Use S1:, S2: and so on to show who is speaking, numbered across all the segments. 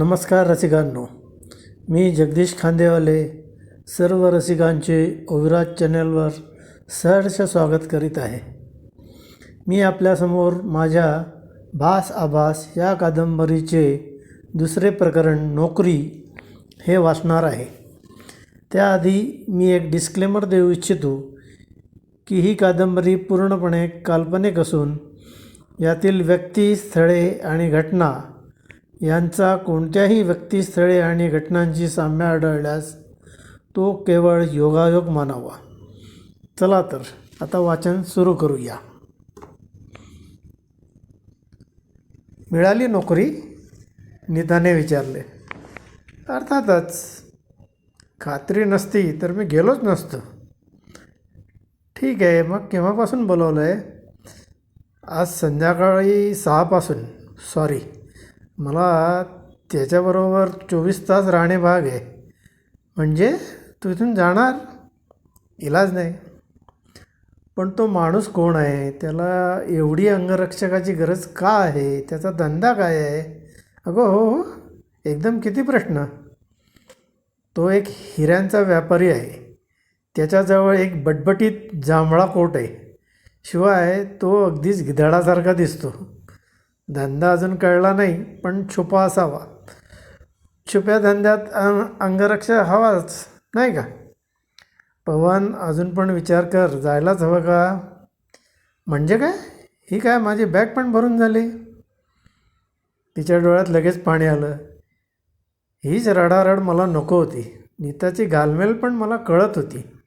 S1: नमस्कार रसिकांनो. मी जगदीश खांदेवाले सर्व रसिकांचे ओविराज चॅनलवर सहर्ष स्वागत करीत आहे. मी आपल्यासमोर माझ्या भास आभास या कादंबरीचे दुसरे प्रकरण नोकरी हे वाचणार आहे. त्याआधी मी एक डिस्क्लेमर देऊ इच्छितो की ही कादंबरी पूर्णपणे काल्पनिक असून यातील व्यक्ती स्थळे आणि घटना यांचा कोणत्याही व्यक्तिस्थळे आणि घटनांची साम्य आढळल्यास तो केवळ योगायोग मानावा. चला तर आता वाचन सुरू करूया. मिळाली नोकरी? नीताने विचारले. अर्थातच खात्री नसती तर मी गेलोच नसतो. ठीक आहे मग केव्हापासून बोलवलं आहे आज संध्याकाळी सहापासून. सॉरी. मला त्याच्याबरोबर चोवीस तास राहणे भाग आहे. म्हणजे तू इथून जाणार? इलाज नाही. पण तो माणूस कोण आहे? त्याला एवढी अंगरक्षकाची गरज का आहे? त्याचा धंदा काय आहे? अगं हो हो. एकदम किती प्रश्न. तो एक हिऱ्यांचा व्यापारी आहे. त्याच्याजवळ एक बटबटीत जांभळा कोट आहे. शिवाय तो अगदीच गिधाडासारखा दिसतो. धंदा अजून कळला नाही पण छुपा असावा. छुप्या धंद्यात अं अंगरक्षक हवाच नाही का? पवन अजून पण विचार कर जायलाच हवं का? म्हणजे काय? ही काय माझी बॅग पण भरून झाली. तिच्या डोळ्यात लगेच पाणी आलं. हीच रडारड मला नको होती. नीताची घालमेल पण मला कळत होती.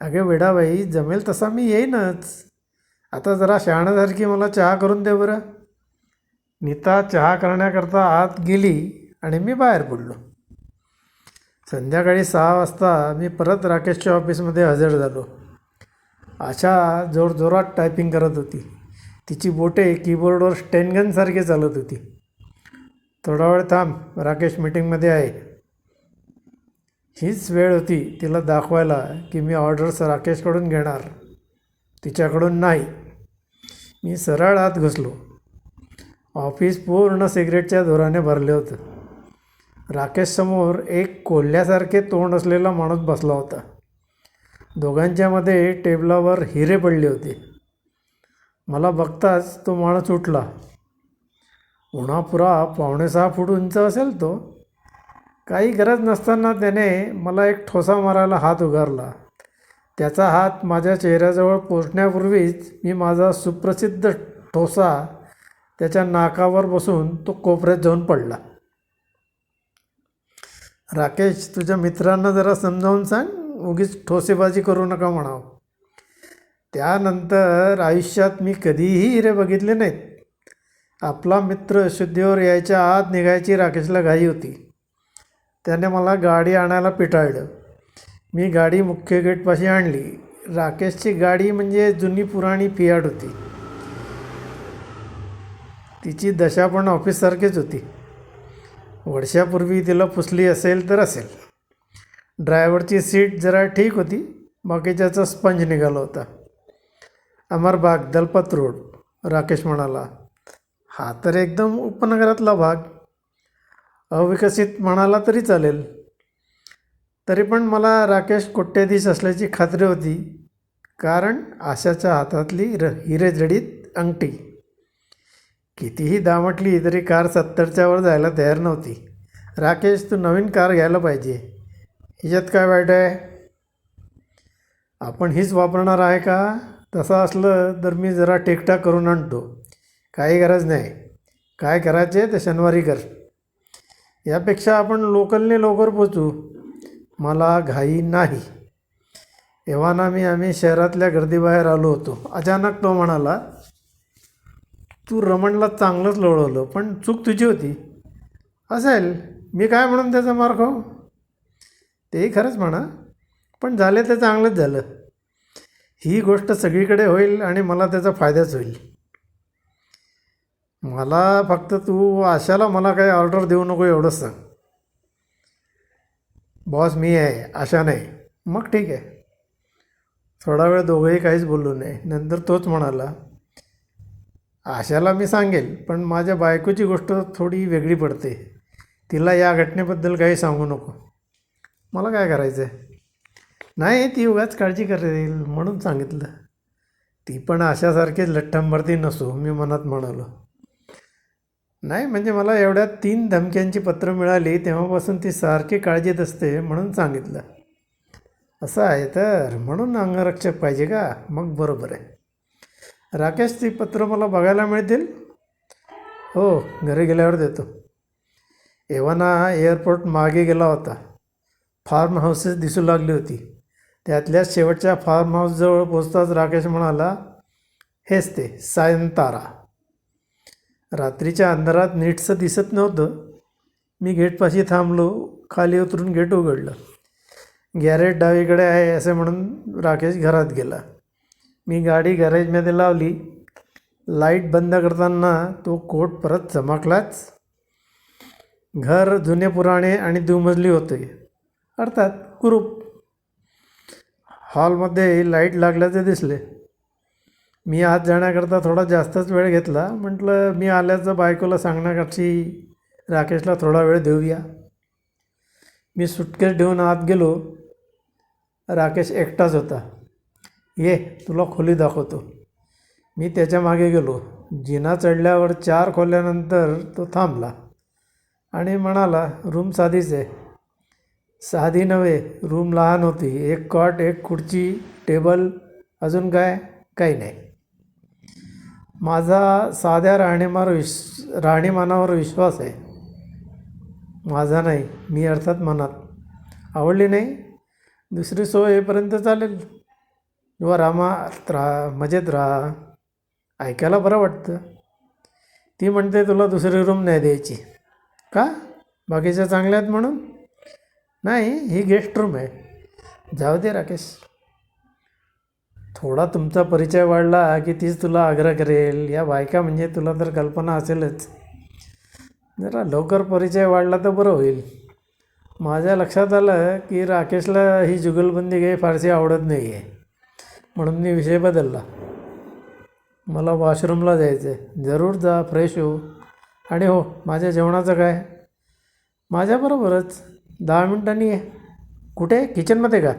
S1: अगे वेडाबाई जमेल तसा मी येईनच. आता जरा शहाण्यासारखी मला चहा करून दे बरं. नीता चहा करण्याकरता आत गेली आणि मी बाहेर पडलो. संध्याकाळी सहा वाजता मी परत राकेशच्या ऑफिसमध्ये हजर झालो. आशा जोरजोरात टायपिंग करत होती. तिची बोटे कीबोर्डवर स्टेनगनसारखी चालत होती. थोडा वेळ थांब राकेश मीटिंगमध्ये आहे. हीच वेळ होती तिला दाखवायला की मी ऑर्डर्स राकेशकडून घेणार. तिच्याकडून नाही. मी सरळ आत घुसलो. ऑफिस पूर्ण सिगरेटच्या धुराने भरले होतं. राकेशसमोर एक कोल्ह्यासारखे तोंड असलेला माणूस बसला होता. दोघांच्यामध्ये टेबलावर हिरे पडले होते. मला बघताच तो माणूस उठला. उन्हापुरा पावणे सहा फूट उंच असेल तो. काही गरज नसताना त्याने मला एक ठोसा मारायला हात उगारला. त्याचा हात माझ्या चेहऱ्याजवळ पोचण्यापूर्वीच मी माझा सुप्रसिद्ध ठोसा त्याच्या नाकावर बसून तो कोपऱ्यात जाऊन पडला. राकेश तुझ्या मित्रांना जरा समजावून सांग उगीच ठोसेबाजी करू नका म्हणावं. त्यानंतर आयुष्यात मी कधीही हिरे बघितले नाहीत. आपला मित्र शुद्धीवर यायच्या आत निघायची राकेशला घाई होती. त्याने मला गाडी आणायला पिटाळलं. मी गाडी मुख्य गेटपाशी आणली. राकेशची गाडी म्हणजे जुनी पुराणी फियाट होती. तिची दशा पण ऑफिससारखीच होती. वर्षापूर्वी तिला पुसली असेल तर असेल. ड्रायव्हरची सीट जरा ठीक होती बाकीच्याचा स्पंज निघाला होता. अमरबाग दलपत रोड राकेश म्हणाला हा तर एकदम उपनगरातला भाग. अविकसित म्हणाला तरी चालेल. तरी पण मला राकेश कोट्याधीश असल्याची खात्री होती कारण आशाच्या हातातली र हिरेजडीत अंगठी कितीही दामटली तरी कार सत्तरच्या वर जायला तयार नव्हती. राकेश तू नवीन कार घ्यायला पाहिजे. ह्याच्यात काय वाईट आहे? आपण हीच वापरणार आहे का? तसं असलं तर मी जरा टेकटाक करून आणतो. काही गरज नाही. काय करायचे ते शनिवारी कर. यापेक्षा आपण लोकलने लवकर पोचू मला घाई नाही. एव्हाना मी आम्ही शहरातल्या गर्दीबाहेर आलो होतो. अचानक तो म्हणाला तू रमणला चांगलंच लोळवलं पण चूक तुझी होती. असेल. मी काय म्हणून त्याचा मार खाऊ? तेही खरंच म्हणा. पण झाले ते चांगलंच झालं. ही गोष्ट सगळीकडे होईल आणि मला त्याचा फायदाच होईल. मला फक्त तू आशाला मला काही ऑर्डर देऊ नको एवढंच सांग. बॉस मी आहे. आशा नाही. मग ठीक आहे. थोडा वेळ दोघंही काहीच बोललो नाही नंतर तोच म्हणाला आशाला मी सांगेल पण माझ्या बायकोची गोष्ट थोडी वेगळी पडते. तिला या घटनेबद्दल काही सांगू नको. मला काय करायचं आहे नाही ती उगाच काळजी करेल म्हणून सांगितलं. ती पण अशासारखीच लठ्ठंबरती नसो मी मनात म्हणालो. नाही म्हणजे मला एवढ्या तीन धमक्यांची पत्रं मिळाली तेव्हापासून ती सारखी काळजीत असते म्हणून सांगितलं. असं आहे तर म्हणून अंगरक्षक पाहिजे का? मग बरोबर आहे. राकेश ती पत्र मला बघायला मिळतील? हो घरी गेल्यावर देतो. एव्हाना एअरपोर्ट मागे गेला होता. फार्म हाऊसेस दिसू लागली होती. त्यातल्या शेवटच्या फार्म हाऊसजवळ पोचताच राकेश म्हणाला हेच ते सायंतारा. रात्रीच्या अंधारात नीटसं दिसत नव्हतं. मी गेटपाशी थांबलो खाली उतरून गेट उघडलं. गॅरेज डावीकडे आहे असे म्हणून राकेश घरात गेला. मी गाडी गॅरेजमध्ये लावली. लाइट बंद करताना तो कोट परत चमकलाच. घर जुने पुराणे आणि दुमजली होते. अर्थात कुरूप. हॉलमध्ये लाइट लागल्याचे दिसले. मी आत जाण्याकरता थोडा जास्तच वेळ घेतला. म्हटलं मी आल्याचं बायकोला सांगण्याकरची राकेशला थोडा वेळ देऊया. मी सुटकेस ठेवून आत गेलो. राकेश एकटाच होता. ये तुला खोली दाखवतो. मी त्याच्यामागे गेलो. जिना चढल्यावर चार खोल्यानंतर तो थांबला आणि म्हणाला रूम साधीच आहे. साधी नव्हे रूम लहान होती. एक कॉट एक खुर्ची टेबल अजून काय? काही नाही. माझा साध्या राहणीमार विश राहणीमानावर विश्वास आहे. माझा नाही मी अर्थात मनात. आवडली नाही? दुसरी सोय येईपर्यंत चालेल. किंवा रामा राहा मजेत राहा ऐकायला बरं वाटतं. ती म्हणते तुला दुसरी रूम नाही द्यायची. का? बाकीच्या चांगल्या आहेत म्हणून? नाही ही गेस्ट रूम आहे. जाऊ दे राकेश. थोडा तुमचा परिचय वाढला की तीच तुला आग्रह करेल. या बायका म्हणजे तुला तर कल्पना असेलच. जरा लवकर परिचय वाढला तर बरं होईल. माझ्या लक्षात आलं की राकेशला ही जुगलबंदी काही फारशी आवडत नाही आहे म्हणून मी विषय बदलला. मला वॉशरूमला जायचं आहे जरूर जा फ्रेश हो आणि हो माझ्या जेवणाचं काय? माझ्याबरोबरच दहा मिनटांनी ये. कुठे? किचनमध्ये का?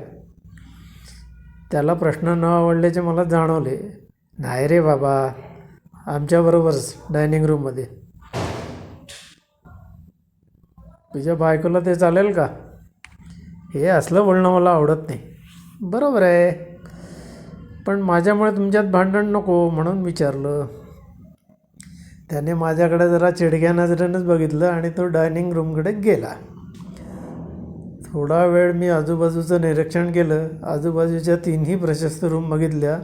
S1: त्याला प्रश्न न आवडल्याचे मला जाणवले. नाही रे बाबा. आमच्याबरोबरच डायनिंग रूममध्ये तुझ्या बायकोला ते चालेल का? हे असलं बोलणं मला आवडत नाही. बरोबर आहे. पण माझ्यामुळे तुमच्यात भांडण नको म्हणून विचारलं. त्याने माझ्याकडे जरा चिडक्या नजरेनंच बघितलं आणि तो डायनिंग रूमकडे गेला. थोडा वेळ मी आजूबाजूचं निरीक्षण केलं. आजूबाजूच्या तिन्ही प्रशस्त रूम बघितल्या.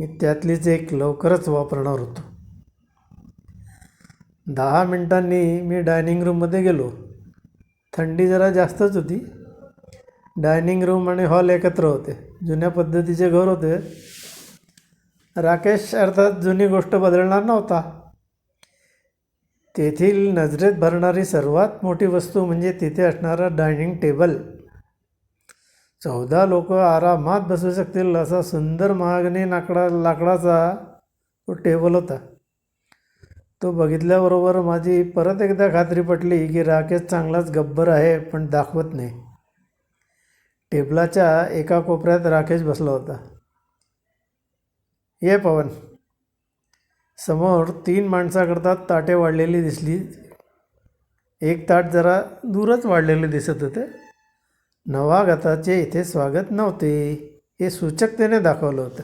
S1: मी त्यातलीच एक लवकरच वापरणार होतो. दहा मिनिटांनी मी डायनिंग रूममध्ये गेलो. थंडी जरा जास्तच होती. डायनिंग रूम आणि हॉल एकत्र होते. जुन्या पद्धतीचे घर होते. राकेश अर्थात जुनी गोष्ट बदलणार नव्हता. तेथील नजरेत भरणारी सर्वात मोठी वस्तू म्हणजे तिथे असणारा डायनिंग टेबल. चौदा लोक आरामात बसू शकतील असा सुंदर महागणी लाकडा लाकडाचा तो टेबल होता. तो बघितल्याबरोबर माझी परत एकदा खात्री पटली की राकेश चांगलाच गब्बर आहे पण दाखवत नाही. टेबलाच्या एका कोपऱ्यात राकेश बसला होता. ये पवन. समोर तीन माणसाकरता ताटे वाढलेली दिसली. एक ताट जरा दूरच वाढलेले दिसत होते. नवागताचे इथे स्वागत नव्हते हे सूचकतेने दाखवलं होतं.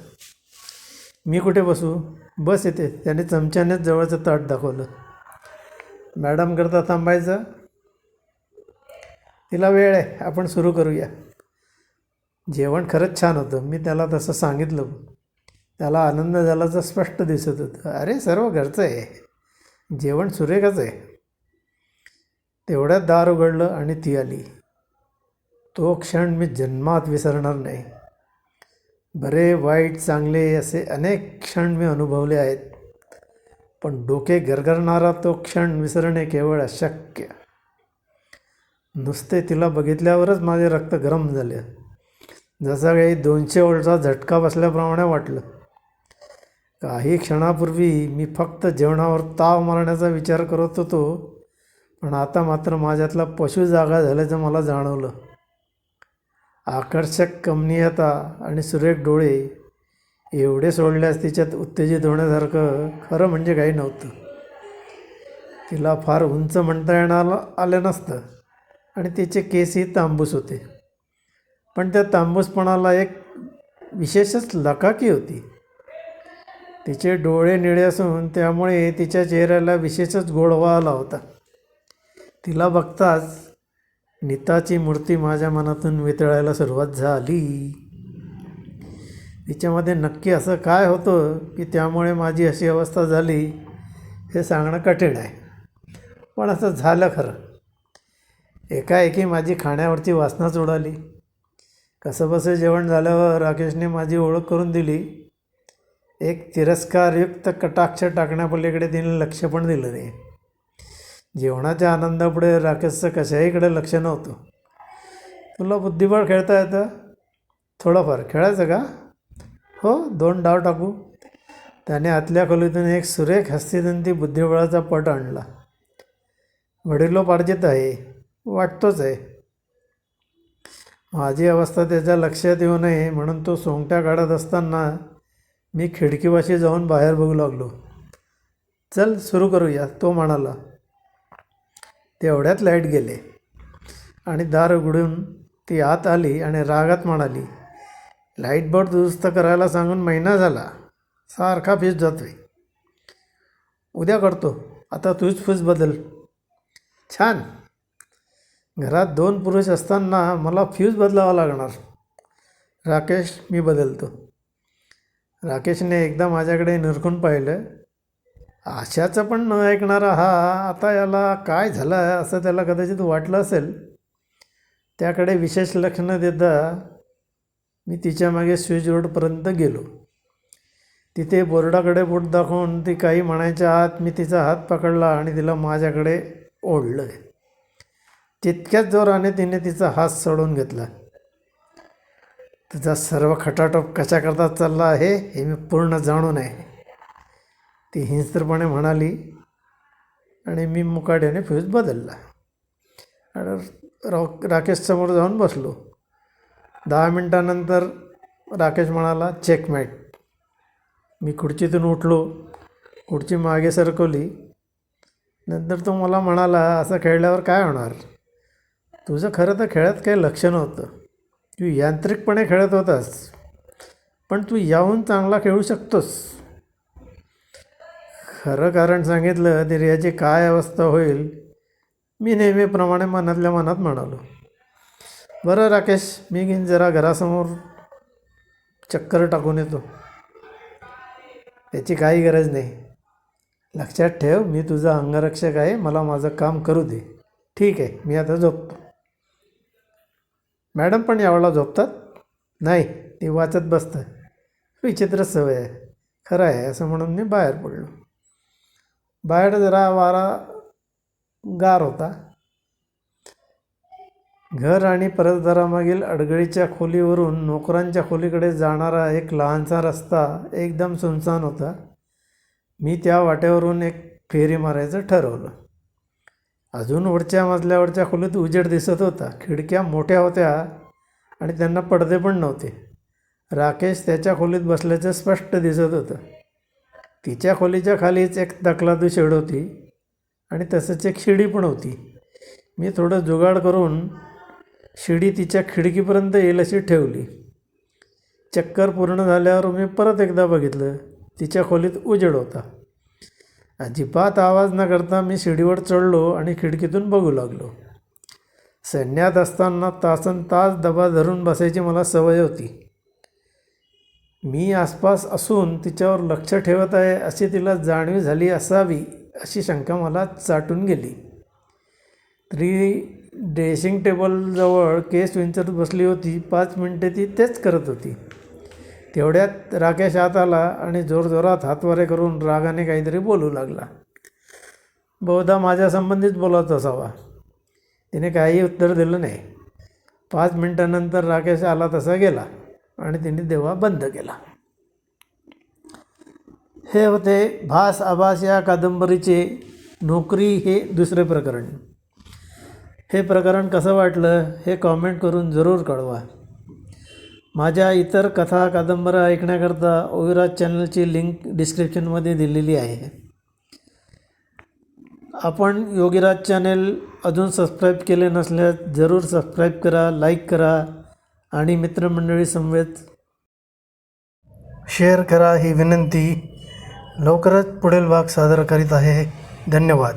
S1: मी कुठे बसू? बस येते त्याने चमच्यानेच जवळचं ताट दाखवलं. मॅडमकरता थांबायचं? तिला वेळ आहे आपण सुरू करूया. जेवण खरंच छान होतं. मी त्याला तसं सांगितलं. त्याला आनंद झाल्याचं स्पष्ट दिसत होतं. अरे सर्व घरचं आहे. जेवण सुरेखच आहे. तेवढ्यात दार उघडलं आणि ती आली. तो क्षण मी जन्मात विसरणार नाही. बरे वाईट चांगले असे अनेक क्षण मी अनुभवले आहेत. पण डोके गरगरणारा तो क्षण विसरणे केवळ अशक्य. नुसते तिला बघितल्यावरच माझे रक्त गरम झाले. जसा काही दोनशे वोल्टचा झटका बसल्याप्रमाणे वाटलं. काही क्षणापूर्वी मी फक्त जेवणावर ताव मारण्याचा विचार करत होतो पण आता मात्र माझ्यातला पशु जागा झाल्याचं मला जाणवलं. आकर्षक कमनीयता आणि सुरेख डोळे एवढे सोडल्यास तिच्यात उत्तेजित होण्यासारखं खरं म्हणजे काही नव्हतं. तिला फार उंच म्हणता येणार आलं नसतं आणि तिचे केसही तांबूस होते. पण त्या तांबूसपणाला एक विशेषच लकाकी होती. तिचे डोळे निळे असून त्यामुळे तिच्या चेहऱ्याला विशेषच गोडवा आला होता. तिला बघताच नीताची मूर्ती माझ्या मनातून वितळायला सुरुवात झाली. तिच्यामध्ये नक्की असं काय होतं की त्यामुळे माझी अशी अवस्था झाली हे सांगणं कठीण आहे. पण असं झालं खरं. एकाएकी माझी खाण्यावरची वासनाच उडाली कसंबसं जेवण झाल्यावर राकेशने माझी ओळख करून दिली. एक तिरस्कारयुक्त कटाक्ष टाकण्यापलीकडे तिने लक्ष पण दिलं नाही. जेवणाच्या आनंदापुढे राकेशचं कशाहीकडे लक्ष नव्हतं. तुला बुद्धिबळ खेळता येतं? थोडंफार खेळायचं का? हो दोन डाव टाकू. त्याने आतल्या खोलीतून एक सुरेख हस्तिदंती बुद्धिबळाचा पट आणला. वडिलोपार्जित आहे. वाटतोच आहे. माझी अवस्था त्याच्या लक्षात येऊ नये म्हणून तो सोंगट्या काढत असताना मी खिडकीपाशी जाऊन बाहेर बघू लागलो. चल सुरू करूया तो म्हणाला. तेवढ्यात लाइट गेले आणि दार उघडून ती आत आली आणि रागात म्हणाली लाइट बोर्ड दुरुस्त करायला सांगून महिना झाला. सारखा फीस जातोय. उद्या करतो. आता तूच फूस बदल. छान. घरात दोन पुरुष असताना मला फ्यूज बदलावा लागणार. राकेश मी बदलतो. राकेशने एकदा माझ्याकडे निरखून पाहिलं. आशाचं पण न ऐकणारा हा आता याला काय झालं असं त्याला कदाचित वाटलं असेल. त्याकडे विशेष लक्ष न देता मी तिच्यामागे स्विच रोडपर्यंत गेलो. तिथे बोर्डाकडे बोट दाखवून ती काही म्हणायच्या आत मी तिचा हात पकडला आणि तिला माझ्याकडे ओढलं. तितक्याच जोराने तिने तिचा हात सोडून घेतला. तुझा सर्व खटाटोप कशाकरता चालला आहे हे मी पूर्ण जाणून आहे ती हिंस्त्रपणे म्हणाली आणि मी मुकाट्याने फ्यूज बदलला. आणि रा राकेशसमोर जाऊन बसलो. दहा मिनटानंतर राकेश म्हणाला चेकमेट. मी खुर्चीतून उठलो. खुर्ची मागे सरकवली. नंतर तो मला म्हणाला असं खेळल्यावर काय होणार? तुझं खरं तर खेळात काही लक्ष नव्हतं. तू यांत्रिकपणे खेळत होतास. पण तू याहून चांगला खेळू शकतोस. खरं कारण सांगितलं तरी याची काय अवस्था होईल मी नेहमीप्रमाणे मनातल्या मनात म्हणालो. बरं राकेश मी घेईन जरा घरासमोर. चक्कर टाकून येतो. याची काही गरज नाही. लक्षात ठेव मी तुझा अंगरक्षक आहे मला माझं काम करू दे. ठीक आहे मी आता झोपतो. मॅडम पण यावेळेला झोपतात? नाही ती वाचत बसतं विचित्र सवय आहे. खरं आहे असं म्हणून मी बाहेर पडलो. बाहेर जरा वारा गार होता. घर आणि परसदारामागील अडगळीच्या खोलीवरून नोकरांच्या खोलीकडे जाणारा एक लहानसा रस्ता एकदम सुनसान होता. मी त्या वाट्यावरून एक फेरी मारायचं ठरवलं. अजून वरच्या मजल्यावरच्या खोलीत उजेड दिसत होता. खिडक्या मोठ्या होत्या आणि त्यांना पडदे पण नव्हते. राकेश त्याच्या खोलीत बसल्याचं स्पष्ट दिसत होतं. तिच्या खोलीच्या खालीच एक दखलादू शेड होती आणि तसंच एक शिडी पण होती. मी थोडं जुगाड करून शिडी तिच्या खिडकीपर्यंत येईल अशी ठेवली. चक्कर पूर्ण झाल्यावर मी परत एकदा बघितलं. तिच्या खोलीत उजेड होता. अजिबात आवाज न करता मी शिडीवर चढलो आणि खिडकीतून बघू लागलो. सैन्यात असताना तासन तास डबा धरून बसायची मला सवय होती. मी आसपास असून तिच्यावर लक्ष ठेवत आहे अशी तिला जाणीव झाली असावी अशी शंका मला चाटून गेली. तरी ड्रेसिंग टेबलजवळ केस विंचरत बसली होती पाच मिनटे ती तेच करत होती. तेवढ्यात राकेश आत आला आणि जोरजोरात हातवारे करून रागाने काहीतरी बोलू लागला. बहुधा माझ्या संबंधित बोलत असावा. तिने काही उत्तर दिलं नाही. पाच मिनटानंतर राकेश आला तसा गेला आणि तिने देवा बंद केला. हे होते भास आभास या कादंबरीचे नोकरी हे दुसरे प्रकरण. हे प्रकरण कसं वाटलं हे कॉमेंट करून जरूर कळवा. माझ्या इतर कथा कादंबऱ्या ऐकण्याकरता ओविराज चॅनलची लिंक डिस्क्रिप्शनमध्ये दिलेली आहे. आपण योगीराज चॅनेल अजून सबस्क्राईब केले नसल्यास जरूर सबस्क्राईब करा लाईक करा आणि मित्रमंडळी समवेत शेअर करा ही विनंती. लवकरच पुढील भाग सादर करीत आहे. धन्यवाद.